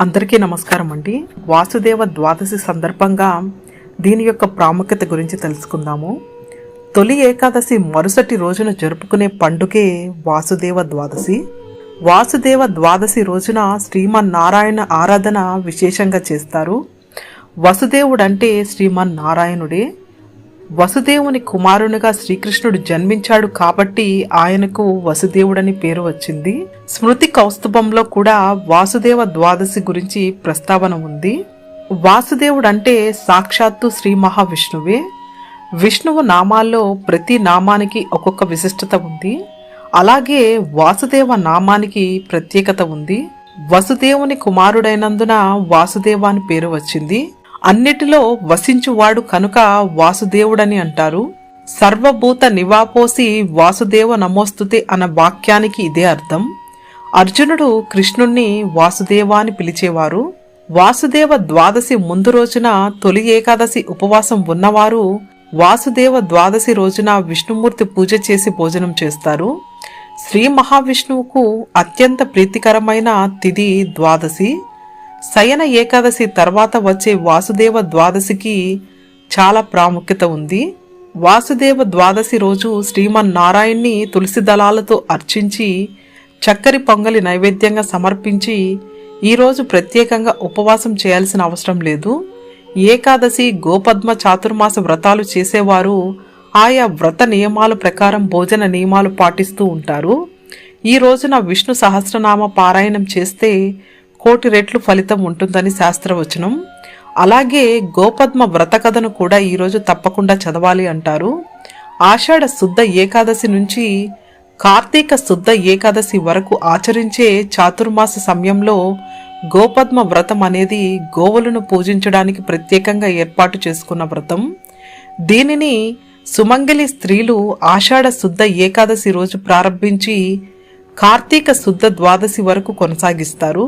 అందరికీ నమస్కారం అండి. వాసుదేవ ద్వాదశి సందర్భంగా దీని యొక్క ప్రాముఖ్యత గురించి తెలుసుకుందాము. తొలి ఏకాదశి మరుసటి రోజున జరుపుకునే పండుగే వాసుదేవ ద్వాదశి. వాసుదేవ ద్వాదశి రోజున శ్రీమన్నారాయణ ఆరాధన విశేషంగా చేస్తారు. వసుదేవుడంటే శ్రీమన్నారాయణుడే. వసుదేవుని కుమారునిగా శ్రీకృష్ణుడు జన్మించాడు కాబట్టి ఆయనకు వసుదేవుడని పేరు వచ్చింది. స్మృతి కౌస్తుభంలో కూడా వాసుదేవ ద్వాదశి గురించి ప్రస్తావన ఉంది. వాసుదేవుడు అంటే సాక్షాత్తు శ్రీ మహావిష్ణువే. విష్ణువు నామాల్లో ప్రతి నామానికి ఒక్కొక్క విశిష్టత ఉంది. అలాగే వాసుదేవ నామానికి ప్రత్యేకత ఉంది. వసుదేవుని కుమారుడైనందున వాసుదేవ అని పేరు వచ్చింది. అన్నిటిలో వసించువాడు కనుక వాసుదేవుడని అంటారు. సర్వభూత నివాపోసి వాసుదేవ నమోస్తుతే అన్న వాక్యానికి ఇదే అర్థం. అర్జునుడు కృష్ణుణ్ణి వాసుదేవ అని పిలిచేవారు. వాసుదేవ ద్వాదశి ముందు రోజున తొలి ఏకాదశి ఉపవాసం ఉన్నవారు వాసుదేవ ద్వాదశి రోజున విష్ణుమూర్తి పూజ చేసి భోజనం చేస్తారు. శ్రీ మహావిష్ణువుకు అత్యంత ప్రీతికరమైన తిది ద్వాదశి. శయన ఏకాదశి తర్వాత వచ్చే వాసుదేవ ద్వాదశికి చాలా ప్రాముఖ్యత ఉంది. వాసుదేవ ద్వాదశి రోజు శ్రీమన్నారాయణ్ణి తులసి దళాలతో అర్చించి చక్కరి పొంగలి నైవేద్యంగా సమర్పించి ఈరోజు ప్రత్యేకంగా ఉపవాసం చేయాల్సిన అవసరం లేదు. ఏకాదశి గోపద్మ చాతుర్మాస వ్రతాలు చేసేవారు ఆయా వ్రత నియమాల ప్రకారం భోజన నియమాలు పాటిస్తూ ఉంటారు. ఈ రోజున విష్ణు సహస్రనామ పారాయణం చేస్తే కోటి రెట్లు ఫలితం ఉంటుందని శాస్త్రవచనం. అలాగే గోపద్మ వ్రత కథను కూడా ఈరోజు తప్పకుండా చదవాలి అంటారు. ఆషాఢ శుద్ధ ఏకాదశి నుంచి కార్తీక శుద్ధ ఏకాదశి వరకు ఆచరించే చాతుర్మాస సమయంలో గోపద్మ వ్రతం అనేది గోవులను పూజించడానికి ప్రత్యేకంగా ఏర్పాటు చేసుకున్న వ్రతం. దీనిని సుమంగలి స్త్రీలు ఆషాఢ శుద్ధ ఏకాదశి రోజు ప్రారంభించి కార్తీక శుద్ధ ద్వాదశి వరకు కొనసాగిస్తారు.